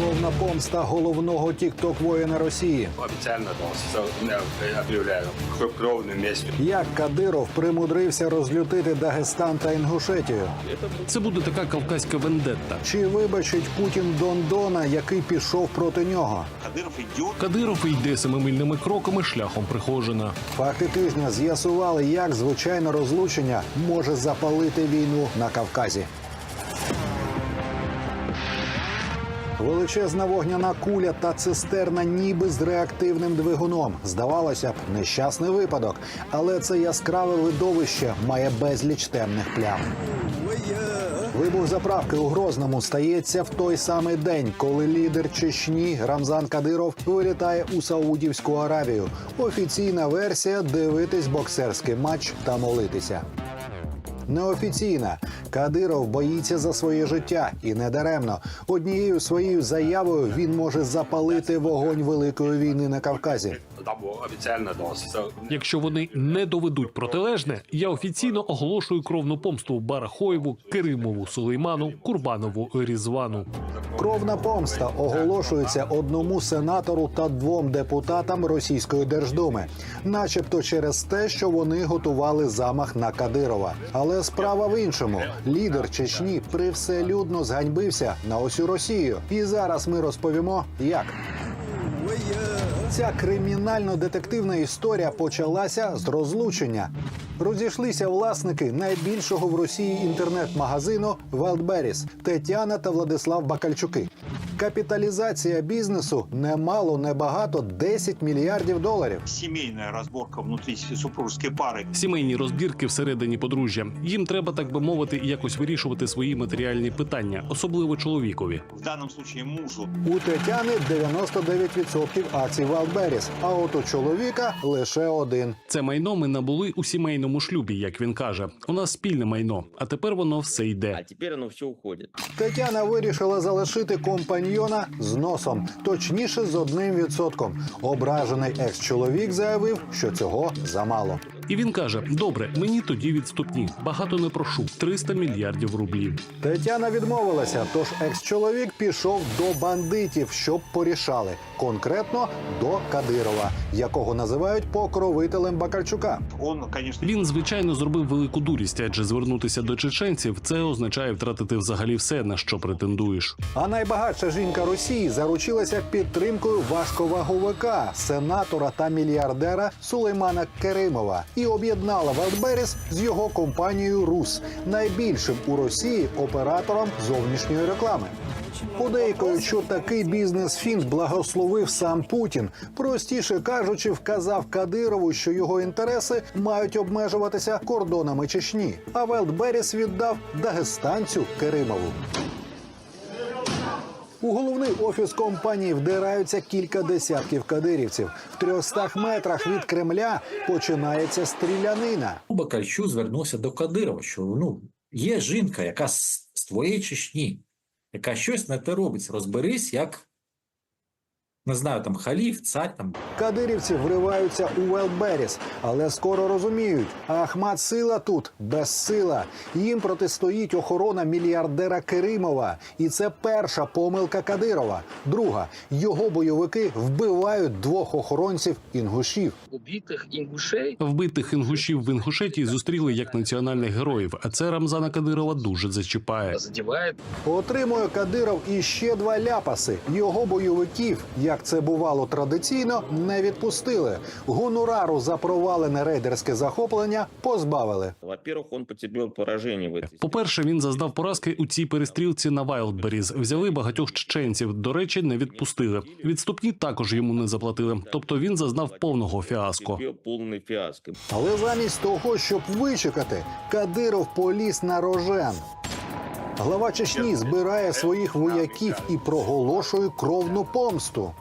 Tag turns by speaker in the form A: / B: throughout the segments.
A: Кровна помста головного тікток воїна Росії.
B: Официально да, с- я объявляю кр- кровную месть.
A: Як Кадиров примудрився розлютити Дагестан та Інгушетію?
C: Це буде така кавказька вендетта.
A: Чи вибачить Путін Дондона, який пішов проти нього?
D: Кадыров идет
C: Кадиров йде семимильними кроками шляхом Прихожина.
A: Факти тижня з'ясували, як звичайне розлучення може запалити війну на Кавказі. Величезна вогняна куля та цистерна, ніби з реактивним двигуном. Здавалося б, нещасний випадок, але це яскраве видовище має безліч темних плям. Вибух заправки у Грозному стається в той самий день, коли лідер Чечні Рамзан Кадиров вилітає у Саудівську Аравію. Офіційна версія дивитись боксерський матч та молитися. Неофіційна Кадиров боїться за своє життя і не даремно. Однією своєю заявою він може запалити вогонь великої війни на Кавказі.
C: Якщо вони не доведуть протилежне, я офіційно оголошую кровну помсту Барахоєву, Керимову, Сулейману, Курбанову, Різвану.
A: Кровна помста оголошується одному сенатору та двом депутатам Російської Держдуми, начебто через те, що вони готували замах на Кадирова. Але справа в іншому: лідер Чечні привселюдно зганьбився на усю Росію. І зараз ми розповімо, як. Ця кримінально-детективна історія почалася з розлучення. Розійшлися власники найбільшого в Росії інтернет-магазину Wildberries Тетяна та Владислав Бакальчуки. Капіталізація бізнесу немало, небагато 10 мільярдів доларів.
D: семейная разборка внутри супружеской пары.
C: Сімейні розбірки всередині подружжя. Їм треба, так би мовити, якось вирішувати свої матеріальні питання, особливо чоловікові.
D: В данном случае мужу
A: У Тетяни 99% акцій Wildberries, а от у чоловіка лише один.
C: Це майно ми набули у сімейному шлюбі, як він каже. У нас спільне майно, а тепер воно все йде.
E: А
C: йде.
E: теперь оно все уходит.
A: Тетяна вирішила залишити компаньйона з носом, точніше з одним відсотком. Ображений екс-чоловік заявив, що цього замало.
C: І він каже: Добре, мені тоді відступні. Багато не прошу 300 мільярдів рублів.
A: Тетяна відмовилася, тож екс-чоловік пішов до бандитів, щоб порішали. Конкретно до Кадирова, якого називають покровителем Бакарчука.
D: он, конечно,
C: Він звичайно зробив велику дурість, адже звернутися до чеченців це означає втратити взагалі все, на що претендуєш.
A: А найбагатша жінка Росії заручилася підтримкою важковаговика, сенатора та мільярдера Сулеймана Керимова і об'єднала Валдберіс з його компанією Рус, найбільшим у Росії оператором зовнішньої реклами. Подейкою, що такий бізнес-фінт благословив сам Путін, простіше кажучи, вказав Кадирову, що його інтереси мають обмежуватися кордонами Чечні. А Велдберіс віддав дагестанцю Керимову. У головний офіс компанії вдираються кілька десятків кадирівців. В 300 метрах від Кремля починається стрілянина.
F: Бакальчу звернувся до Кадирова, що ну, є жінка, яка з, твоєї Чечні, яка щось на те робить. Розберись, як не знаю, там халіф, цар там
A: Кадирівці вриваються у Велберіс, але скоро розуміють, Ахмат сила тут безсила. Їм протистоїть охорона мільярдера Керимова. І це перша помилка Кадирова. Друга його бойовики вбивають двох охоронців інгушів.
G: убитых ингушей
C: Вбитих інгушів в Інгушетії зустріли як національних героїв, а це Рамзана Кадирова дуже зачіпає.
G: задевает
A: Отримує Кадиров іще два ляпаси. Його бойовиків, як це бувало традиційно, не відпустили. Гонорару за провалене рейдерське захоплення позбавили.
E: Во-первых, он потерпел поражение в этой
C: По-перше, він зазнав поразки у цій перестрілці на Вайлдберріз. Взяли багатьох чеченців. До речі, не відпустили. Відступні також йому не заплатили. Тобто він зазнав повного фіаско.
E: Потерпел полный фиаско.
A: Але замість того, щоб вичекати, Кадиров поліз на рожен. Глава Чечні збирає своїх вояків і проголошує кровну помсту.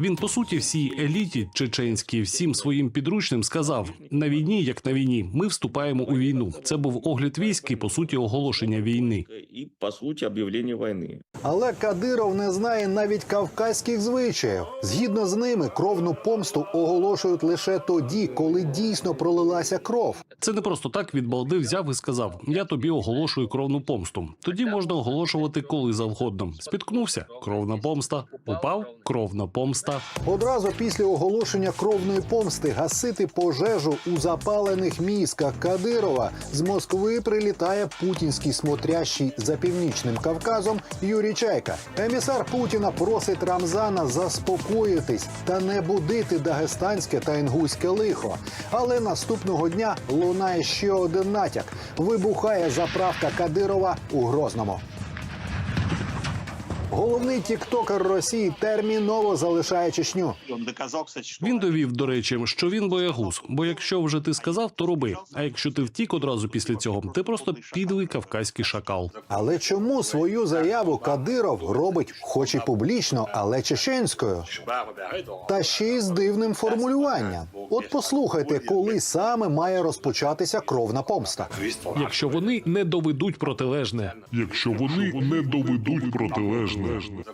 C: Він по суті всій еліті чеченській, всім своїм підручним сказав: на війні, як на війні, ми вступаємо у війну. Це був огляд військ і по суті оголошення війни.
E: и, по сути, объявление войны.
A: Але Кадиров не знає навіть кавказьких звичаїв. Згідно з ними, кровну помсту оголошують лише тоді, коли дійсно пролилася кров.
C: Це не просто так від балди взяв і сказав: Я тобі оголошую кровну помсту. Тоді можна оголошувати коли завгодно. Спіткнувся кровна помста, упав кровна помста.
A: Одразу після оголошення кровної помсти гасити пожежу у запалених мізках Кадирова з Москви прилітає путінський смотрящий за північним Кавказом Юрій Чайка. Емісар Путіна просить Рамзана заспокоїтись та не будити дагестанське та інгуське лихо. Але наступного дня лунає ще один натяк: вибухає заправка Кадирова у Грозному. Головний тіктокер Росії терміново залишає Чечню.
C: Він довів, до речі, що він боягуз. Бо якщо вже ти сказав, то роби. А якщо ти втік одразу після цього, ти просто підлий кавказький шакал.
A: Але чому свою заяву Кадиров робить, хоч і публічно, але чеченською? Та ще й з дивним формулюванням. От послухайте, коли саме має розпочатися кровна помста.
C: Якщо вони не доведуть протилежне,
G: якщо вони не доведуть протилежне.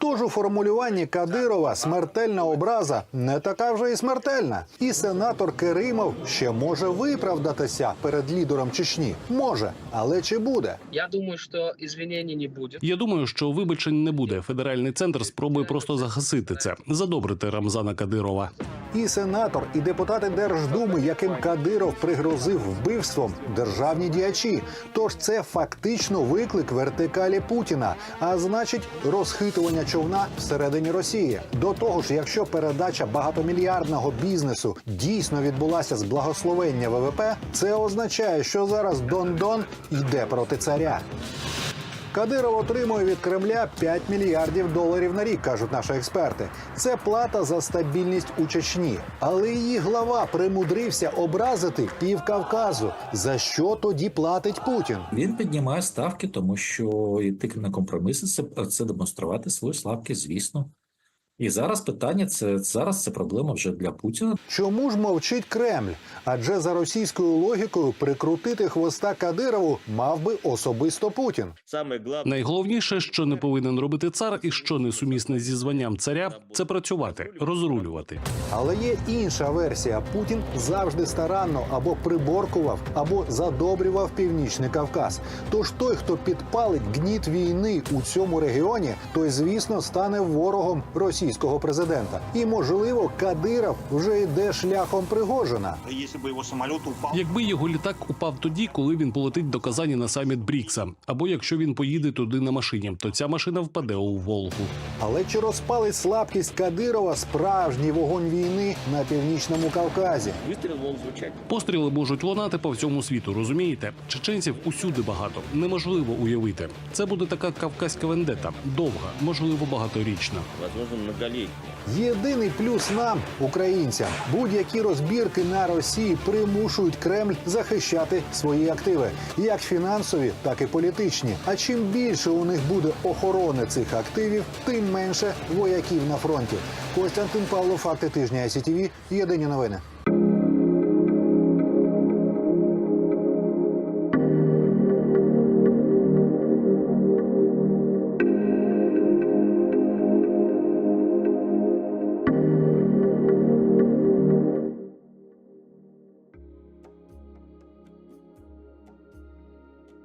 A: Тож у формулюванні Кадирова смертельна образа не така вже і смертельна. І сенатор Керимов ще може виправдатися перед лідером Чечні. Може, але чи буде?
H: Я думаю, что извинений не будет.
C: я думаю, що вибачень не буде. Федеральний центр спробує просто загасити це, задобрити Рамзана Кадирова.
A: І сенатор, і депутати Держдуми, яким Кадиров пригрозив вбивством, державні діячі. Тож це фактично виклик вертикалі Путіна, а значить, розхитування човна всередині Росії. До того ж, якщо передача багатомільярдного бізнесу дійсно відбулася з благословення ВВП, це означає, що зараз Дон-Дон йде проти царя. Кадиров отримує від Кремля 5 мільярдів доларів на рік, кажуть наші експерти. Це плата за стабільність у Чечні. Але її глава примудрився образити пів Кавказу. За що тоді платить Путін?
F: Він піднімає ставки, тому що йти на компроміси це, це демонструвати свою слабкість, звісно. І зараз питання це зараз це проблема вже для Путіна.
A: Чому ж мовчить Кремль? Адже за російською логікою прикрутити хвоста Кадирову мав би особисто Путін.
E: Главное...
C: Найголовніше, що не повинен робити цар, і що несумісне зі званням царя, це працювати, розрулювати.
A: Але є інша версія. Путін завжди старанно або приборкував, або задобрював північний Кавказ. Тож той, хто підпалить гніт війни у цьому регіоні, той, звісно, стане ворогом російського президента. І можливо, Кадиров вже йде шляхом Пригожина.
D: Если бы его самолет упал...
C: Якби його літак упав тоді, коли він полетить до Казані на саміт Брікса, або якщо він поїде туди на машині, то ця машина впаде у Волгу.
A: Але чи розпалить слабкість Кадирова справжній вогонь війни на північному Кавказі?
E: Выстрел мог звучать.
C: Постріли можуть лунати по всьому світу, розумієте? Чеченців усюди багато. Неможливо уявити. Це буде така кавказька вендета, довга, можливо, багаторічна.
E: Возможно, многолетний.
A: Єдиний плюс нам, українцям, будь-які розбірки на Росії примушують Кремль захищати свої активи, як фінансові, так і політичні. А чим більше у них буде охорони цих активів, тим менше вояків на фронті. Костянтин Павло, факти тижня СІТВ, Єдині новини.